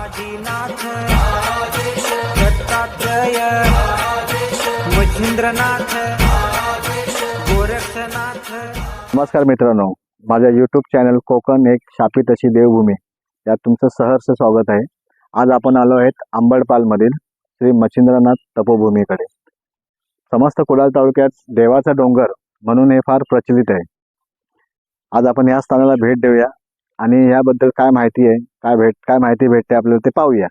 आदिनाथ दत्तात्रय मच्छिंद्रनाथ गोरक्षनाथ. नमस्कार मित्रांनो माझ्या यूट्यूब चॅनल कोकण एक शापित अशी देवभूमी. यात तुमचं सहर्ष स्वागत आहे. आज आपण आलो आहेत आंबडपालमधील श्री मच्छिंद्रनाथ तपोभूमीकडे. समस्त कुडाळ तालुक्यात देवाचा डोंगर म्हणून हे फार प्रचलित आहे. आज आपण या स्थानाला भेट देऊया. आणि याबद्दल काय माहिती आहे? काय भेट काय माहिती भेटते आपल्याला ते पाहूया.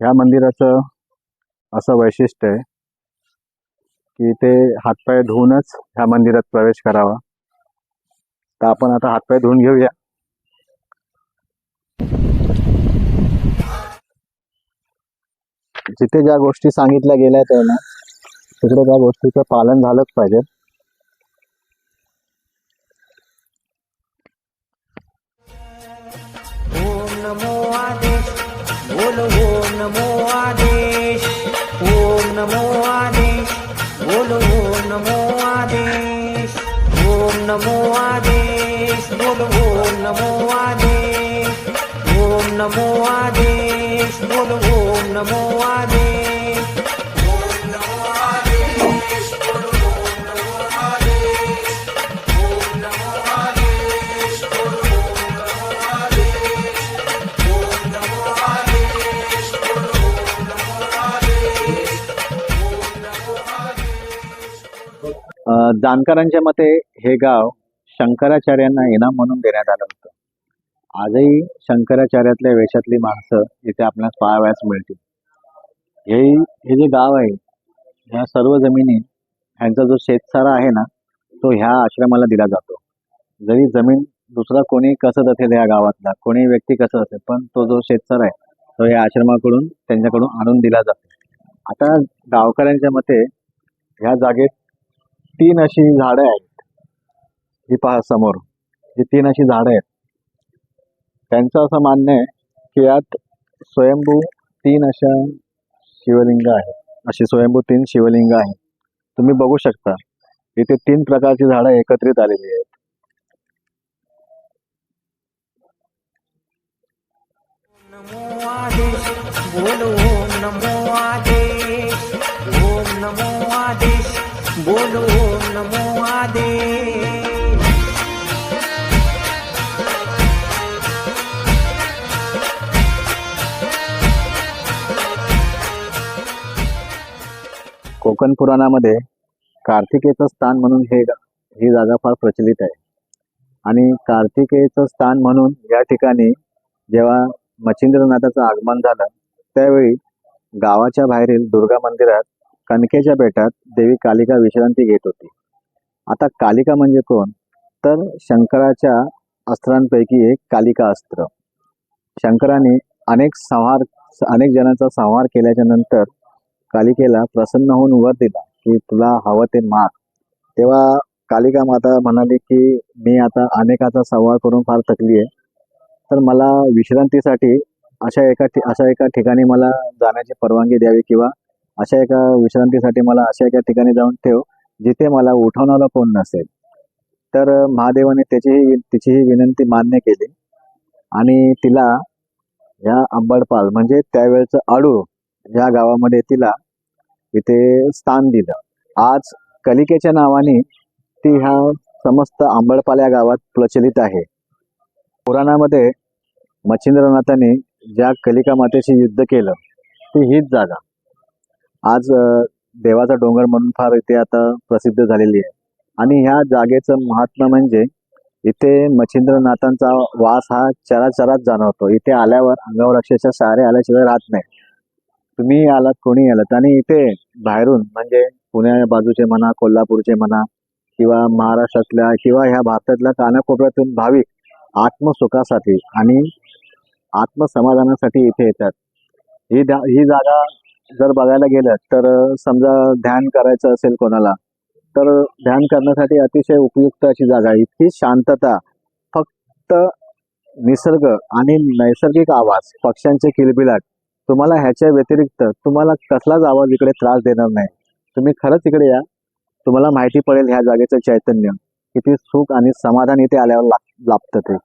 ह्या मंदिराचं असं वैशिष्ट्य आहे की ते हातपाय धुवूनच ह्या मंदिरात प्रवेश करावा. तर आपण आता हातपाय धुवून घेऊया. जिथे ज्या गोष्टी सांगितल्या गेल्या त्यांना ना तिकडे त्या गोष्टीचं पालन झालंच पाहिजे. ओम नमो आदेश. ओम नमो आदेश। ओम नमो आदेश। बोल ओम नमो आदेश। ओम नमो आदेश। बोल ओम नमो जाणकारांच्या मते हे गाव शंकराचार्यांना इनाम म्हणून देण्यात आलं होतं. आजही शंकराचार्यातल्या वेशातली माणसं इथे आपल्यास पाहावयास मिळतील. हे हे जे गाव आहे ह्या सर्व जमिनी ह्यांचा जो शेतसारा आहे ना तो ह्या आश्रमाला दिला जातो. जरी जमीन दुसरा कोणी कसत असेल या गावातला कोणी व्यक्ती कसं असेल पण तो जो शेतसारा आहे तो या आश्रमाकडून त्यांच्याकडून आणून दिला जातो. आता गावकऱ्यांच्या मते ह्या जागेत तीन अशी झाडं आहेत. ही पहा समोर. ही तीन अशी झाडं आहेत. त्यांचं असं मान्य आहे की यात स्वयंभू तीन अशा शिवलिंग आहेत. अशी स्वयंभू तीन शिवलिंग आहेत. तुम्ही बघू शकता. इथे तीन प्रकारची झाडं एकत्रित आलेली आहेत. नमो आदेश नमो आदेश ओम नमो आदेश बोलो नमो आदे कोकण पुराणामध्ये कार्तिकेयचं स्थान म्हणून हे ही जागा फार प्रचलित आहे. आणि कार्तिकेयचं स्थान म्हणून या ठिकाणी जेव्हा मच्छिंद्रनाथाचं आगमन झालं त्यावेळी गावाच्या बाहेरील दुर्गा मंदिरात कणकेच्या बेटात देवी कालिका विश्रांती घेत होती. आता कालिका म्हणजे कोण? तर शंकराच्या अस्त्रांपैकी एक कालिका अस्त्र. शंकराने अनेक संहार अनेक जणांचा संहार केल्याच्यानंतर कालिकेला प्रसन्न होऊन वर दिला की तुला हवं ते माग तेव्हा कालिका माता म्हणाली की मी आता अनेकाचा संवार करून फार थकली आहे तर मला विश्रांतीसाठी अशा एका ठि- अशा एका ठिकाणी मला जाण्याची परवानगी द्यावी किंवा अशा एका विश्रांतीसाठी मला अशा एका ठिकाणी जाऊन ठेव जिथे मला उठवण्याला कोण नसेल. तर महादेवाने त्याचीही तिचीही विनंती मान्य केली. आणि तिला ह्या अंबडपाल म्हणजे त्यावेळचं आडू या गावामध्ये तिला इथे स्थान दिलं. आज कलिकेच्या नावाने ती ह्या समस्त आंबडपाल या गावात प्रचलित आहे. पुराणामध्ये मच्छिंद्रनाथाने ज्या कलिका मातेशी युद्ध केलं ती हीच जागा. आज देवाचा डोंगर म्हणून फार इथे आता प्रसिद्ध झालेली आहे. आणि ह्या जागेचं महात्मा म्हणजे इथे मच्छिंद्रनाथांचा वास हा चराचरात जाणवतो. इथे आल्यावर अंगावर अक्षरशः सारे आल्याशिवाय राहत नाही. तुम्ही आलात कोणी आलात आणि इथे बाहेरून म्हणजे पुण्या बाजूचे म्हणा कोल्हापूरचे म्हणा किंवा महाराष्ट्रातल्या किंवा ह्या भारतातल्या कानाकोपऱ्यातून भाविक आत्मसुखासाठी आणि आत्मसमाधानासाठी इथे येतात. ही जा ही जागा जर बघायला गेलं तर समजा ध्यान करायचं असेल कोणाला तर ध्यान करण्यासाठी अतिशय उपयुक्त अशी जागा आहे. इतकी शांतता फक्त निसर्ग आणि नैसर्गिक आवाज पक्ष्यांचे किलबिलाट तुम्हाला ह्याच्या व्यतिरिक्त तुम्हाला कसलाच आवाज इकडे त्रास देणार नाही. तुम्ही खरंच इकडे या. तुम्हाला माहिती पडेल ह्या जागेचं चैतन्य. किती सुख आणि समाधान इथे आल्यावर लाभतं ते.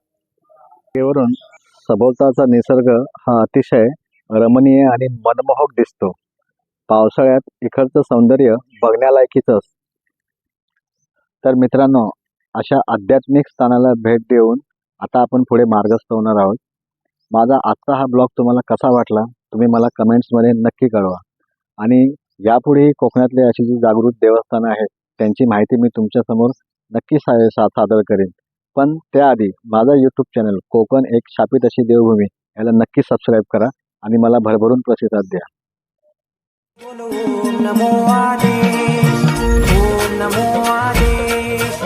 वरून सभोवताचा निसर्ग हा अतिशय रमणीय आणि मनमोहक दिसतो. पावसाळ्यात इकडचं सौंदर्य बघण्यालायकीच असतं तर मित्रांनो अशा आध्यात्मिक स्थानाला भेट देऊन आता आपण पुढे मार्गस्थ होणार आहोत. माझा आजचा हा ब्लॉग तुम्हाला कसा वाटला तुम्ही मला कमेंट्समध्ये नक्की कळवा. आणि यापुढेही कोकणातले अशी जी जागृत देवस्थानं आहेत त्यांची माहिती मी तुमच्यासमोर नक्की सा सा- सादर करेन. पण त्याआधी माझा यूट्यूब चॅनल कोकण एक शापित अशी देवभूमी याला नक्की सबस्क्राईब करा. आणि मला भरभरून प्रतिसाद द्या. नमो आदेश नमो आदेश